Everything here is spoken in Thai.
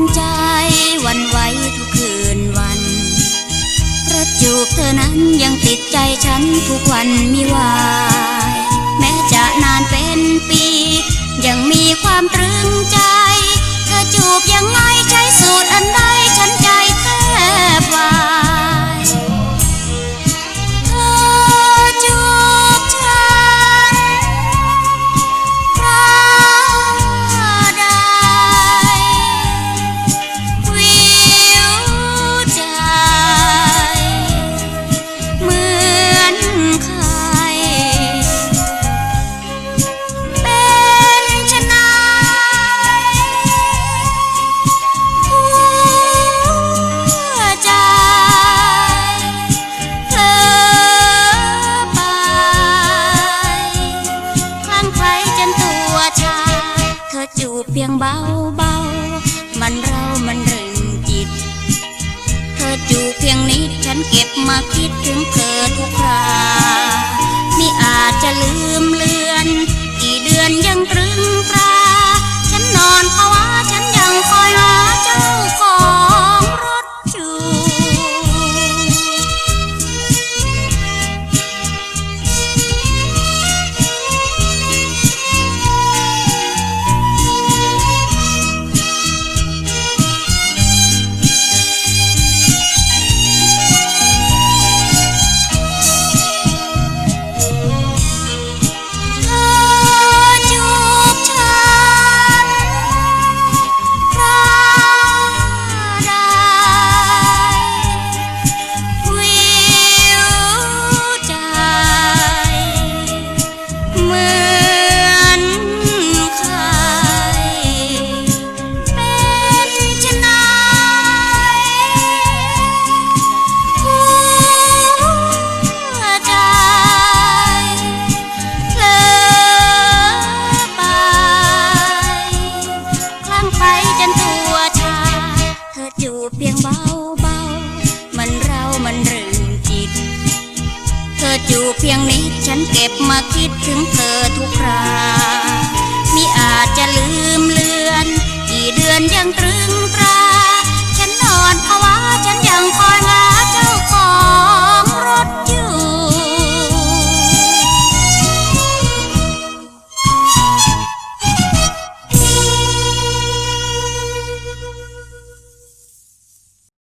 นใจวันไหวทุกคืนวันกระจูบเธอนั้นยังติดใจฉันทุกวันมิวาย แม้จะนานเป็นปี ยังมีความตรึ เพียงเบาเบามันเรามันรึงจิต เธอจูเพียงนิดฉันเก็บมาคิดถึงเธอทุกครามิอาจจะลืมเลือน อยู่เพียงนี้ ฉันเก็บมาคิดถึงเธอ